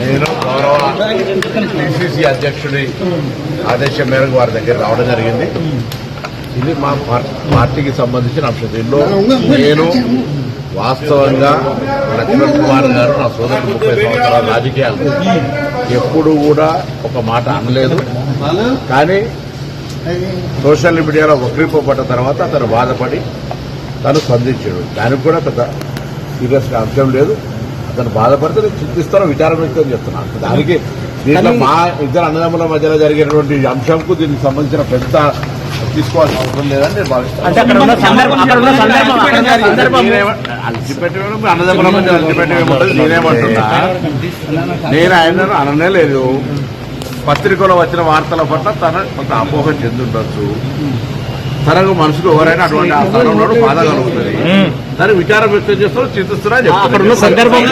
నేను గౌరవ పిసిసి అధ్యక్షుడి ఆదేశం మేరకు వారి దగ్గర రావడం జరిగింది. ఇది మా పార్టీకి సంబంధించిన అంశం. దీనిలో నేను వాస్తవంగా లక్ష్మణ్ కుమార్ గారు నా సోదరుడు ముప్పై సంవత్సరాల రాజకీయాలు. ఎప్పుడు కూడా ఒక మాట అనలేదు. కానీ సోషల్ మీడియాలో వక్రీపడ్డ తర్వాత అతను బాధపడి తను స్పందించాడు. దానికి కూడా పెద్ద సీరియస్గా అంశం లేదు. అతను బాధపడితే నేను చింతిస్తాను విచారం వ్యక్తం చేస్తున్నాను దానికి దీంట్లో మా ఇద్దరు అన్నదమ్ముల మధ్యలో జరిగినటువంటి అంశంకు దీనికి సంబంధించిన పెద్ద తీసుకోవాల్సిన అవసరం లేదని నేను భావిస్తాను అంటే అక్కడ ఉన్న సందర్భం అక్కడ ఉన్న సందర్భం అక్కడ ఉన్న సందర్భం అల్టిపెట్టడం అన్నదమ్ముల మధ్య అల్టిపెట్టడం నేనేమంటున్నా నేను ఆయనను అననే లేదు. పత్రికలో వచ్చిన వార్తల పట్ల తన కొంత అపోహ చెందుండొచ్చు. తనకు మనసుకు ఎవరైనా అటువంటి ఆ స్థానంలో బాధ కలుగుతుంది. దానికి విచారం వ్యక్తం చేస్తూ చింతిస్తున్నా అక్కడ ఉన్న చెప్తున్నా సందర్భం